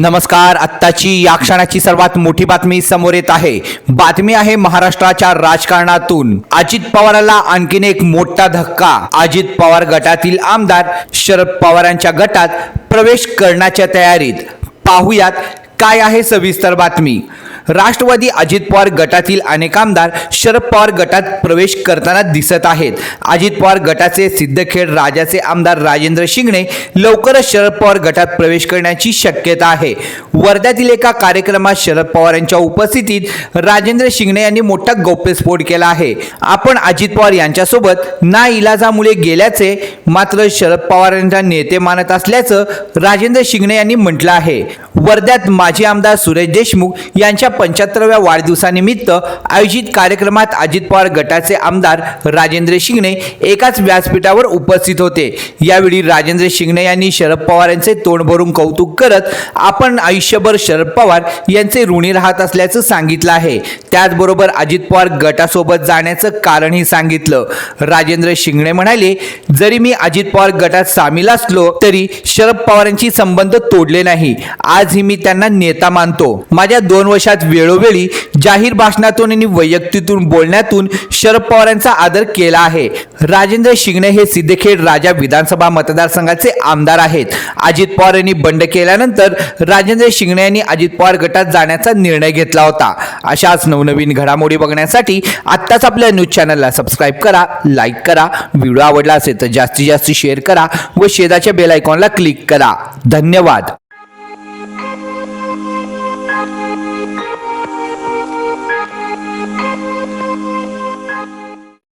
नमस्कार आत्ताची या क्षणाची सर्वात मोठी बातमी समोर येत आहे. बातमी आहे महाराष्ट्राच्या राजकारणातून. अजित पवाराला आणखीन एक मोठा धक्का. अजित पवार गटातील आमदार शरद पवारांच्या गटात प्रवेश करण्याच्या तयारीत. पाहुयात काय आहे सविस्तर बातमी. राष्ट्रवादी अजित पवार गटातील अनेक आमदार शरद पवार गटात प्रवेश करताना दिसत आहेत. अजित पवार गटाचे सिद्धखेड राजाचे आमदार राजेंद्र शिंगणे लवकरच शरद पवार गटात प्रवेश करण्याची शक्यता आहे. वर्ध्यातील एका कार्यक्रमात शरद पवार यांच्या उपस्थितीत राजेंद्र शिंगणे यांनी मोठा गौप्यस्फोट केला आहे. आपण अजित पवार यांच्यासोबत ना इलाजामुळे गेल्याचे मात्र शरद पवार यांच्या नेते मानत असल्याचं राजेंद्र शिंगणे यांनी म्हटलं आहे. वर्ध्यात माजी आमदार सुरेश देशमुख यांच्या पंच्याहत्तराव्या वाढदिवसानिमित्त आयोजित कार्यक्रमात अजित पवार गटाचे आमदार राजेंद्र शिंगणे एकाच व्यासपीठावर उपस्थित होते. यावेळी राजेंद्र शिंगणे यांनी शरद पवार यांचे तोंड भरून कौतुक करत आपण आयुष्यभर शरद पवार यांचे ऋणी राहत असल्याचं सांगितलं आहे. त्याचबरोबर अजित पवार गटासोबत जाण्याचं कारणही सांगितलं. राजेंद्र शिंगणे म्हणाले जरी मी अजित पवार गटात सामील असलो तरी शरद पवारांची संबंध तोडले नाही. आजही मी त्यांना नेता मानतो. माझ्या दोन वर्षात वेळोवेळी जाहीर भाषणातून आणि वैयक्तितून बोलण्यातून शरद पवारांचा आदर केला आहे. राजेंद्र शिंगणे हे सिद्धखेड राजा विधानसभा मतदारसंघाचे आमदार आहेत. अजित पवार यांनी बंड केल्यानंतर राजेंद्र शिंगणे यांनी अजित पवार गटात जाण्याचा निर्णय घेतला होता. अशाच नवनवीन घडामोडी बघण्यासाठी आत्ताच आपल्या न्यूज चॅनलला सबस्क्राईब करा लाईक करा व्हिडिओ आवडला असेल तर जास्तीत जास्त शेअर करा व शेजारच्या बेल आयकॉनला क्लिक करा. धन्यवाद.